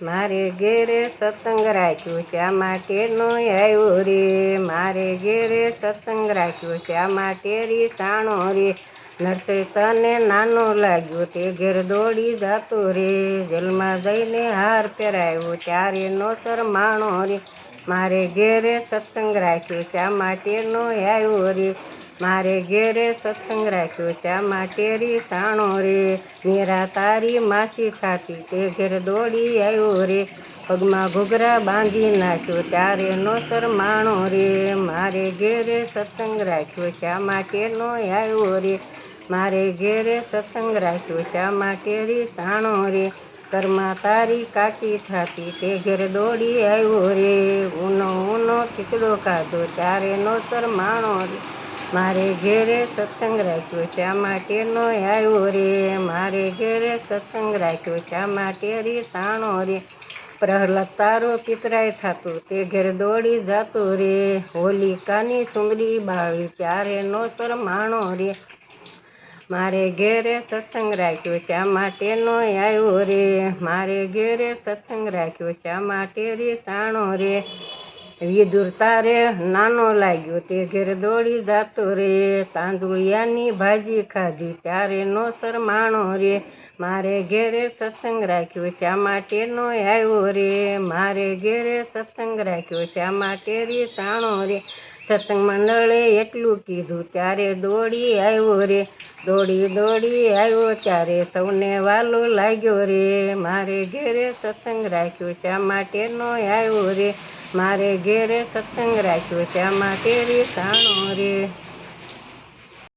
મારે ઘેરે સત્સંગ રાખ્યો શા માટે નો આવ્યો રે. મારે ઘેરે સત્સંગ રાખ્યો શા માટે રી સાણો રે. નરસે તને નાનો લાગ્યો તે ઘેર દોડી જાતો રે. જેલમાં જઈને હાર પહેરાયો, ત્યારે નો શરમાણો રે. મારે ઘેરે સત્સંગ રાખ્યો શા માટે નો આવ્યો રે. મારે ઘેરે સત્સંગ રાખ્યો ચામાં ટેરી સાણો રે મેરા તારી માસી થાતી. તે ઘેર દોડી આવ્યો રે, પગમાં ઘૂઘરા બાંધી નાખ્યો. ત્યારે નો શરમાણો રે, મારે ઘેરે સત્સંગ રાખ્યો ચામાં ટેરનો આવ્યો રે, મારે ઘેરે સત્સંગ રાખ્યો ચામાં ટેરી સાણો રે, ઘરમાં તારી કાકી થાતી. તે ઘેર દોડી આવ્યો રે, ઊનો ઊનો ખીચડો ખાધો. ત્યારે નો શરમાણો રે મારે ઘેરે સત્સંગ રાખ્યો શા માટે નો આવ્યો રે. મારે ઘેરે સત્સંગ રાખ્યો શા માટે રે સાણો રે. પ્રહલાદ તારો પિતરાય થતું, તે ઘેર દોડી જાતો રે. હોલિકાની સુંગડી બાવી ત્યારે નો શરમાણો રે. મારે ઘેરે સત્સંગ રાખ્યો શા માટે નો આવ્યો રે. મારે ઘેરે સત્સંગ રાખ્યો શા માટે રે સાણો રે. વિદુર તારે નાનો લાગ્યો તે ઘેર દોડી જાતો રે. તાંદુળિયાની ભાજી ખાધી ત્યારે નો શરમાણો રે. મારે ઘેરે સત્સંગ રાખ્યો શા માટેનો આવ્યો રે? મારે ઘેરે સત્સંગ રાખ્યો શા માટે રે? સાણો રે. સત્સંગ મંડળે એટલું કીધું, ત્યારે દોડી આવ્યો રે. દોડી દોડી આવ્યો ત્યારે સૌને વાલો લાગ્યો રે, મારે ઘેરે સત્સંગ રાખ્યો શા માટે નો આવ્યો રે. મારે ઘેરે સત્સંગ રાખ્યો શા માટે રે સાણો રે.